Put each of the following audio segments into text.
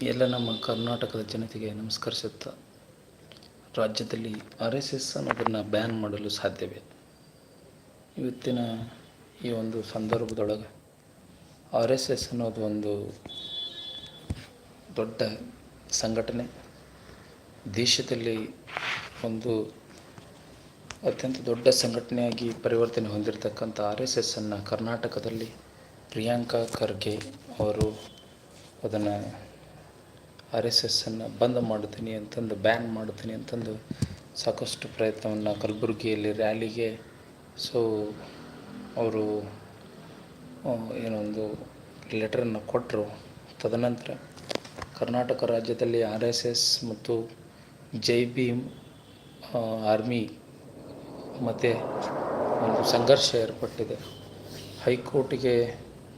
ಎಲ್ಲ ನಮ್ಮ ಕರ್ನಾಟಕದ ಜನತೆಗೆ ನಮಸ್ಕರಿಸುತ್ತಾ ರಾಜ್ಯದಲ್ಲಿ ಆರ್ ಎಸ್ ಎಸ್ ಅನ್ನೋದನ್ನು ಬ್ಯಾನ್ ಮಾಡಲು ಸಾಧ್ಯವೇ? ಇವತ್ತಿನ ಈ ಒಂದು ಸಂದರ್ಭದೊಳಗೆ ಆರ್ ಎಸ್ ಎಸ್ ಅನ್ನೋದು ಒಂದು ದೊಡ್ಡ ಸಂಘಟನೆ, ದೇಶದಲ್ಲಿ ಒಂದು ಅತ್ಯಂತ ದೊಡ್ಡ ಸಂಘಟನೆಯಾಗಿ ಪರಿವರ್ತನೆ ಹೊಂದಿರತಕ್ಕಂಥ ಆರ್ ಎಸ್ ಎಸ್ಸನ್ನು ಕರ್ನಾಟಕದಲ್ಲಿ ಪ್ರಿಯಾಂಕಾ ಖರ್ಗೆ ಅವರು ಅದನ್ನು ಆರ್ ಎಸ್ ಎಸ್ಸನ್ನು ಬಂದ್ ಮಾಡ್ತೀನಿ ಅಂತಂದು ಬ್ಯಾನ್ ಮಾಡ್ತೀನಿ ಅಂತಂದು ಸಾಕಷ್ಟು ಪ್ರಯತ್ನವನ್ನು ಕಲಬುರಗಿಯಲ್ಲಿ ರ್ಯಾಲಿಗೆ ಸೊ ಅವರು ಏನೊಂದು ಲೆಟ್ರನ್ನು ಕೊಟ್ಟರು ತದನಂತರ ಕರ್ನಾಟಕ ರಾಜ್ಯದಲ್ಲಿ ಆರ್ ಎಸ್ ಎಸ್ ಮತ್ತು ಜೈ ಭೀಮ್ ಆರ್ಮಿ ಮತ್ತು ಒಂದು ಸಂಘರ್ಷ ಏರ್ಪಟ್ಟಿದೆ. ಹೈಕೋರ್ಟಿಗೆ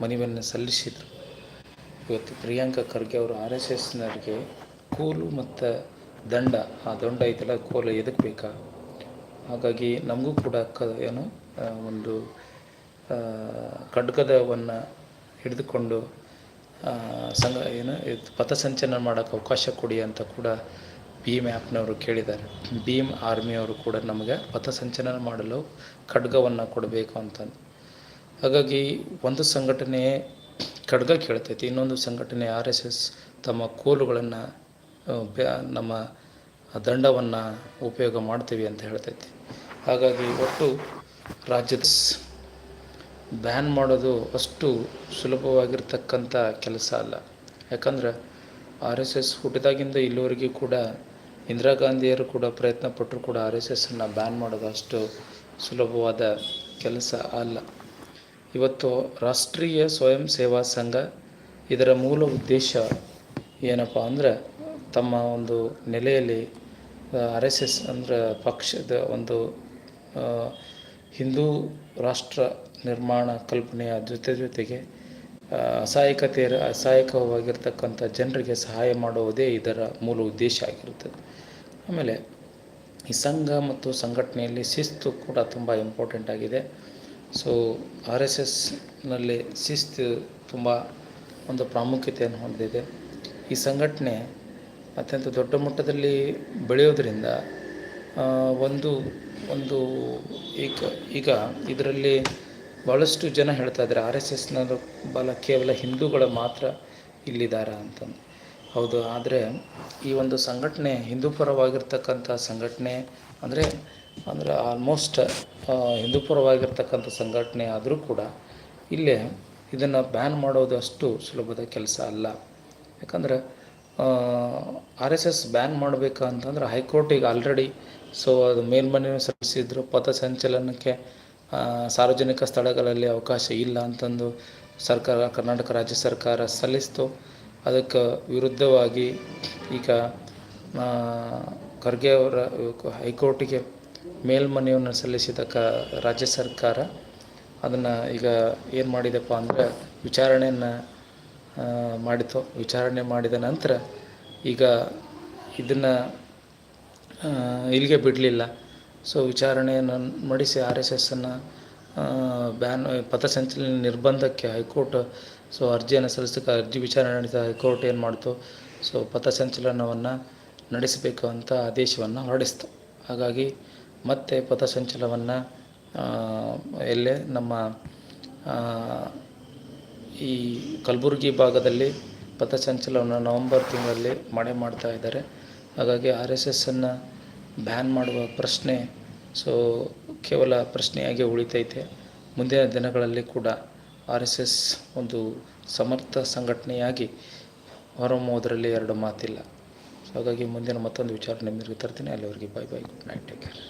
ಮನವಿಯನ್ನು ಸಲ್ಲಿಸಿದರು. ಇವತ್ತು ಪ್ರಿಯಾಂಕಾ ಖರ್ಗೆ ಅವರು ಆರ್ ಎಸ್ ಎಸ್ನವರಿಗೆ ಕೋಲು ಮತ್ತು ದಂಡ, ಆ ದಂಡ ಐತಲ್ಲ, ಕೋಲು ಎದಕ್ಕೆ ಬೇಕಾ? ಹಾಗಾಗಿ ನಮಗೂ ಕೂಡ ಕ, ಏನು ಒಂದು ಖಡ್ಗದವನ್ನು ಹಿಡಿದುಕೊಂಡು ಸಂಘ, ಏನು ಪಥಸಂಚಲನ ಮಾಡೋಕ್ಕೆ ಅವಕಾಶ ಕೊಡಿ ಅಂತ ಕೂಡ ಭೀಮ್ ಆ್ಯಪ್ನವರು ಕೇಳಿದ್ದಾರೆ. ಭೀಮ್ ಆರ್ಮಿಯವರು ಕೂಡ ನಮಗೆ ಪಥಸಂಚಲನ ಮಾಡಲು ಖಡ್ಗವನ್ನು ಕೊಡಬೇಕು ಅಂತಂದು ಹಾಗಾಗಿ ಒಂದು ಸಂಘಟನೆ ಖಡ್ಗ ಕೇಳ್ತೈತಿ. ಇನ್ನೊಂದು ಸಂಘಟನೆ ಆರ್ ಎಸ್ ಎಸ್ ತಮ್ಮ ಕೋಲುಗಳನ್ನು ನಮ್ಮ ದಂಡವನ್ನು ಉಪಯೋಗ ಮಾಡ್ತೀವಿ ಅಂತ ಹೇಳ್ತೈತಿ. ಹಾಗಾಗಿ ಒಟ್ಟು ರಾಜ್ಯದ ಬ್ಯಾನ್ ಮಾಡೋದು ಅಷ್ಟು ಸುಲಭವಾಗಿರ್ತಕ್ಕಂಥ ಕೆಲಸ ಅಲ್ಲ. ಯಾಕಂದ್ರೆ ಆರ್ ಎಸ್ ಎಸ್ ಹುಟ್ಟಿದಾಗಿಂದ ಇಲ್ಲಿವರೆಗೂ ಕೂಡ ಇಂದಿರಾ ಗಾಂಧಿಯರು ಕೂಡ ಪ್ರಯತ್ನ ಪಟ್ಟರು ಕೂಡ ಆರ್ ಎಸ್ ಎಸ್ಸನ್ನು ಬ್ಯಾನ್ ಮಾಡೋದು ಅಷ್ಟು ಸುಲಭವಾದ ಕೆಲಸ ಅಲ್ಲ. ಇವತ್ತು ರಾಷ್ಟ್ರೀಯ ಸ್ವಯಂ ಸೇವಾ ಸಂಘ ಇದರ ಮೂಲ ಉದ್ದೇಶ ಏನಪ್ಪ ಅಂದ್ರೆ ತಮ್ಮ ಒಂದು ನೆಲೆಯಲ್ಲಿ ಆರ್ ಎಸ್ ಎಸ್ ಅಂದರೆ ಪಕ್ಷದ ಒಂದು ಹಿಂದೂ ರಾಷ್ಟ್ರ ನಿರ್ಮಾಣ ಕಲ್ಪನೆಯ ಜೊತೆ ಜೊತೆಗೆ ಅಸಹಾಯಕತೆ, ಅಸಹಾಯಕವಾಗಿರ್ತಕ್ಕಂಥ ಜನರಿಗೆ ಸಹಾಯ ಮಾಡುವುದೇ ಇದರ ಮೂಲ ಉದ್ದೇಶ ಆಗಿರುತ್ತದೆ. ಆಮೇಲೆ ಈ ಸಂಘ ಮತ್ತು ಸಂಘಟನೆಯಲ್ಲಿ ಶಿಸ್ತು ಕೂಡ ತುಂಬ ಇಂಪಾರ್ಟೆಂಟ್ ಆಗಿದೆ. ಸೊ ಆರ್ ಎಸ್ ಎಸ್ನಲ್ಲಿ ಶಿಸ್ತು ತುಂಬ ಒಂದು ಪ್ರಾಮುಖ್ಯತೆಯನ್ನು ಹೊಂದಿದೆ. ಈ ಸಂಘಟನೆ ಅತ್ಯಂತ ದೊಡ್ಡ ಮಟ್ಟದಲ್ಲಿ ಬೆಳೆಯೋದರಿಂದ ಒಂದು ಒಂದು ಈಗ ಈಗ ಇದರಲ್ಲಿ ಭಾಳಷ್ಟು ಜನ ಹೇಳ್ತಾ ಇದ್ದಾರೆ ಆರ್ ಎಸ್ ಎಸ್ನ ಬಲ ಕೇವಲ ಹಿಂದೂಗಳ ಮಾತ್ರ ಇಲ್ಲಿದ್ದಾರೆ ಅಂತಂದು. ಹೌದು ಆದರೆ ಈ ಒಂದು ಸಂಘಟನೆ ಹಿಂದೂ ಪರವಾಗಿರ್ತಕ್ಕಂಥ ಸಂಘಟನೆ ಅಂದರೆ ಅಂದರೆ ಆಲ್ಮೋಸ್ಟ್ ಹಿಂದೂ ಪರವಾಗಿರ್ತಕ್ಕಂಥ ಸಂಘಟನೆ ಆದರೂ ಕೂಡ ಇಲ್ಲೇ ಇದನ್ನು ಬ್ಯಾನ್ ಮಾಡೋದು ಅಷ್ಟು ಸುಲಭದ ಕೆಲಸ ಅಲ್ಲ. ಯಾಕಂದ್ರೆ ಆರ್ ಎಸ್ ಎಸ್ ಬ್ಯಾನ್ ಮಾಡಬೇಕಂತಂದ್ರೆ ಹೈಕೋರ್ಟಿಗೆ ಆಲ್ರೆಡಿ ಸೊ ಅದು ಮೇಲ್ಮನವಿ ಸಲ್ಲಿಸಿದ್ರು. ಪಥಸಂಚಲನಕ್ಕೆ ಆ, ಸಾರ್ವಜನಿಕ ಸ್ಥಳಗಳಲ್ಲಿ ಅವಕಾಶ ಇಲ್ಲ ಅಂತಂದು ಸರ್ಕಾರ ಕರ್ನಾಟಕ ರಾಜ್ಯ ಸರ್ಕಾರ ಸಲ್ಲಿಸ್ತು. ಅದಕ್ಕೆ ವಿರುದ್ಧವಾಗಿ ಈಗ ಖರ್ಗೆ ಅವರ, ಹೈಕೋರ್ಟಿಗೆ ಮೇಲ್ಮನವಿಯನ್ನು ಸಲ್ಲಿಸಿದ ಕ, ರಾಜ್ಯ ಸರ್ಕಾರ ಅದನ್ನು ಈಗ ಏನು ಮಾಡಿದೆಪ್ಪ ಅಂದರೆ ವಿಚಾರಣೆಯನ್ನು ಮಾಡಿತು. ವಿಚಾರಣೆ ಮಾಡಿದ ನಂತರ ಈಗ ಇದನ್ನು ಇಲ್ಲಿಗೆ ಬಿಡಲಿಲ್ಲ. ಸೊ ವಿಚಾರಣೆಯನ್ನು ಮಾಡಿಸಿ ಆರ್ ಎಸ್ ಎಸ್ಸನ್ನು ಬ್ಯಾನ್, ಪಥಸಂಚಲನ ನಿರ್ಬಂಧಕ್ಕೆ ಹೈಕೋರ್ಟ್ ಸೊ ಅರ್ಜಿಯನ್ನು ಸಲ್ಲಿಸಕ್ಕೆ ಅರ್ಜಿ ವಿಚಾರಣೆ ನಡೆಸಿದ ಹೈಕೋರ್ಟ್ ಏನು ಮಾಡ್ತು, ಸೊ ಪಥಸಂಚಲನವನ್ನು ನಡೆಸಬೇಕು ಅಂತ ಆದೇಶವನ್ನು ಹೊರಡಿಸ್ತು. ಹಾಗಾಗಿ ಮತ್ತೆ ಪಥಸಂಚಲನವನ್ನು ಎಲ್ಲೇ ನಮ್ಮ ಈ ಕಲಬುರಗಿ ಭಾಗದಲ್ಲಿ ಪಥಸಂಚಲನವನ್ನು ನವಂಬರ್ ತಿಂಗಳಲ್ಲಿ ಮಳೆ ಮಾಡ್ತಾ ಇದ್ದಾರೆ. ಹಾಗಾಗಿ ಆರ್ ಎಸ್ ಎಸ್ಸನ್ನು ಬ್ಯಾನ್ ಮಾಡುವ ಪ್ರಶ್ನೆ, ಸೊ ಕೇವಲ ಪ್ರಶ್ನೆಯಾಗಿ ಉಳಿತೈತೆ. ಮುಂದಿನ ದಿನಗಳಲ್ಲಿ ಕೂಡ ಆರ್ ಎಸ್ ಎಸ್ ಒಂದು ಸಮರ್ಥ ಸಂಘಟನೆಯಾಗಿ ಹೊರಹೊಮ್ಮುವುದರಲ್ಲಿ ಎರಡು ಮಾತಿಲ್ಲ. ಹಾಗಾಗಿ ಮುಂದಿನ ಮತ್ತೊಂದು ವಿಚಾರ ನಿಮ್ಮ ತರ್ತೀನಿ. ಅಲ್ಲಿವರೆಗೆ bye bye good night take care